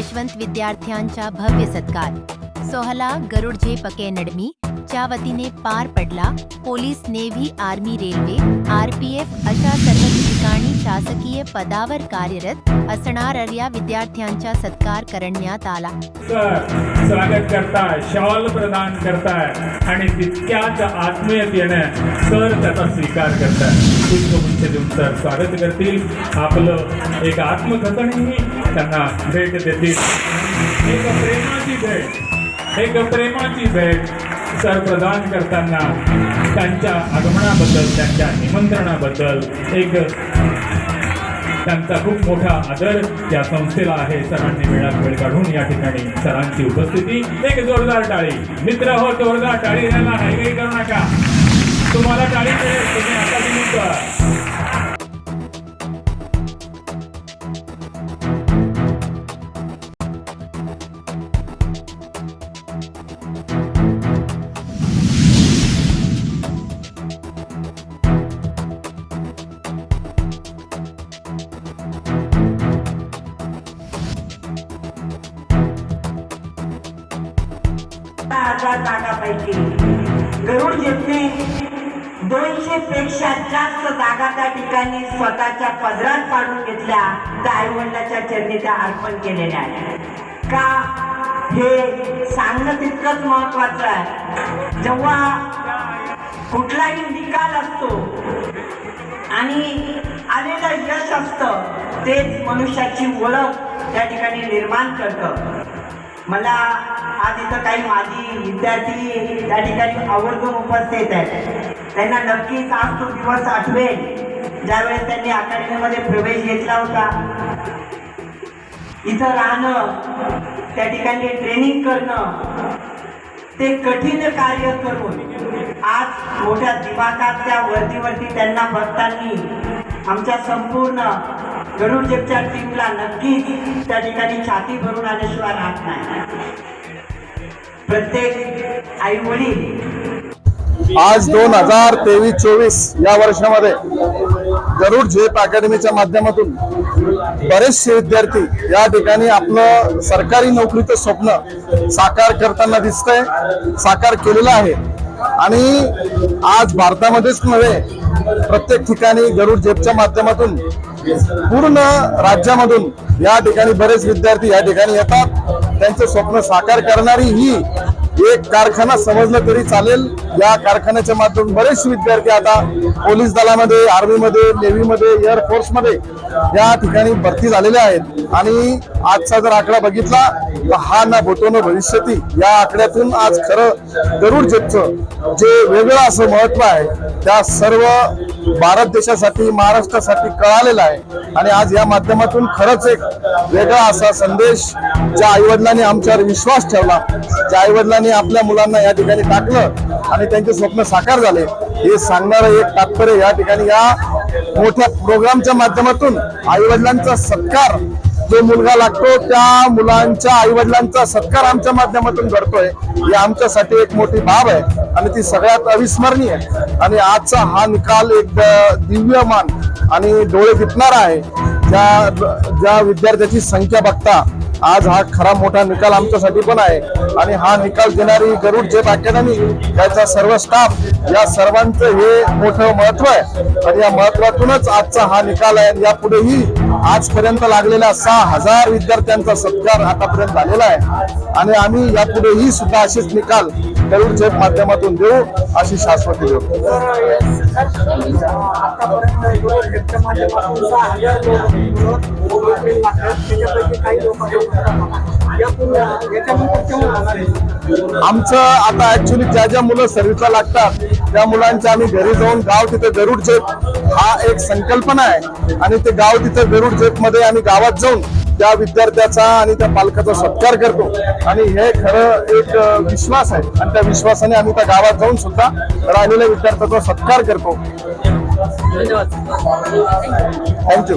यशवंत विद्यार्थ्यांचा भव्य सत्कार. सोहला गरुडझे पके नडमी च्या वतीने पार पडला police navy army railway RPF अशा सर्व शासकीय पदावर कार्यरत असणाऱ्या विद्यार्थ्यांचा सत्कार करण्यात आला. स्वागत करताय शॉल प्रदान करताय आणि तितक्याच आत्मीयतेने सर त्याचा स्वीकार करताय. पुष्पगुच्छ देऊन सर स्वागत करतील. आपलं एक आत्मकथनही त्यांना भेट देतील. एक प्रेमाची भेट. एक प्रेमाची भेट. सर प्रदान करताना त्यांच्या आगमनाबद्दल त्यांच्या निमंत्रणाबद्दल एक त्यांचा खूप मोठा आदर या संस्थेला आहे. सरांनी वेळात वेळ काढून या ठिकाणी सरांची उपस्थिती. एक जोरदार टाळी. मित्र हो जोरदार टाळी. द्यायला काही करू नका. तुम्हाला टाळी मिळेल. तुम्ही आता हजार जागापैकी गरुड जेपने दोनशे पेक्षा जास्त जागा त्या ठिकाणी स्वतःच्या पदरात पाडून घेतल्या त्या आईवडिलाच्या चरणी त्या अर्पण केलेल्या का? हे सांगणं तितकंच महत्वाचं आहे. जेव्हा कुठलाही निकाल असतो आणि आलेलं यश असतं तेच मनुष्याची ओळख त्या ठिकाणी निर्माण करतं. मला आज इथं काही माजी विद्यार्थी त्या ठिकाणी आवर्जून उपस्थित आहेत. त्यांना नक्कीच आज तो दिवस आठवेल ज्यावेळेस त्यांनी अकॅडमीमध्ये प्रवेश घेतला होता. इथं राहणं त्या ठिकाणी ट्रेनिंग करणं ते कठीण कार्य करून आज मोठ्या दिमागात वरतीवरती त्यांना बघताना आमच्या संपूर्ण गरुड टीमला नक्कीच त्या ठिकाणी छाती भरून आल्याशिवाय राहत नाही. प्रत्येक आई वडील आज दोन हजार तेवीस चोवीस या वर्षामध्ये गरुड झेप अकॅडमीच्या माध्यमातून बरेचसे विद्यार्थी या ठिकाणी आपलं सरकारी नोकरीचं स्वप्न साकार करताना दिसतंय साकार केलेलं आहे. आणि आज भारतामध्येच नव्हे प्रत्येक ठिकाणी गरुड झेपच्या माध्यमातून पूर्ण राज्यामधून या ठिकाणी बरेच विद्यार्थी या ठिकाणी येतात. त्यांचं स्वप्न साकार करणारी ही एक कारखाना समजलं तरी चालेल. या कारखान्याच्या माध्यमातून बरेचसे विद्यार्थी आता पोलीस दलामध्ये आर्मीमध्ये नेव्हीमध्ये एअरफोर्समध्ये या ठिकाणी भरती झालेल्या आहेत. आणि आजचा जर आकडा बघितला तर हा ना भूतो न भविष्यती. या आकड्यातून आज खरं गरुड जेपचं जे वेगळं असं महत्त्व आहे त्या सर्व भारत देशासाठी महाराष्ट्रासाठी कळालेलं आहे. आणि आज या माध्यमातून खरंच एक वेगळा असा संदेश ज्या आईवडिलांनी आमच्यावर विश्वास ठेवला ज्या आईवडिलांनी आपल्या मुलांना या ठिकाणी टाकलं आणि त्यांचे स्वप्न साकार झाले हे सांगणारं एक तात्पर्य या ठिकाणी या मोठ्या प्रोग्रामच्या माध्यमातून आईवडिलांचा सत्कार जो मुलगा लागतो त्या मुलांच्या आईवडिलांचा सत्कार आमच्या माध्यमातून घडतोय ही आमच्यासाठी एक मोठी बाब आहे आणि ती सगळ्यात अविस्मरणीय आहे. आणि आजचा हा निकाल एक दिव्यमान आणि डोळे दिपणारा आहे. ज्या ज्या विद्यार्थ्याची संख्या बघता आज हा खरा मोठा निकाल आमच्यासाठी पण आहे. आणि हा निकाल देणारी गरुड जेप अकॅडमी त्याचा सर्व स्टाफ या सर्वांचं हे मोठं महत्त्व आहे. आणि या महत्वातूनच आजचा हा निकाल आहे. आणि यापुढेही आजपर्यंत लागलेल्या सहा हजार विद्यार्थ्यांचा सत्कार आतापर्यंत झालेला आहे. आणि आम्ही यापुढेही सुद्धा असेच निकाल गरुड झेप माध्यमातून देऊ अशी शाश्वती देऊ. आमचं आता ऍक्च्युली ज्या ज्या मुलं सर्व्हिसला लागतात त्या मुलांच्या आम्ही घरी जाऊन गाव तिथे गरुड जेप हा एक संकल्पना आहे. आणि ते गाव तिथे गरुड जेपमध्ये आम्ही गावात जाऊन त्या विद्यार्थ्याचा आणि त्या पालकाचा सत्कार करतो. आणि हे खरं एक विश्वास आहे. आणि त्या विश्वासाने आम्ही त्या गावात जाऊन सुद्धा राहिलेल्या विद्यार्थ्याचा सत्कार करतो. थँक्यू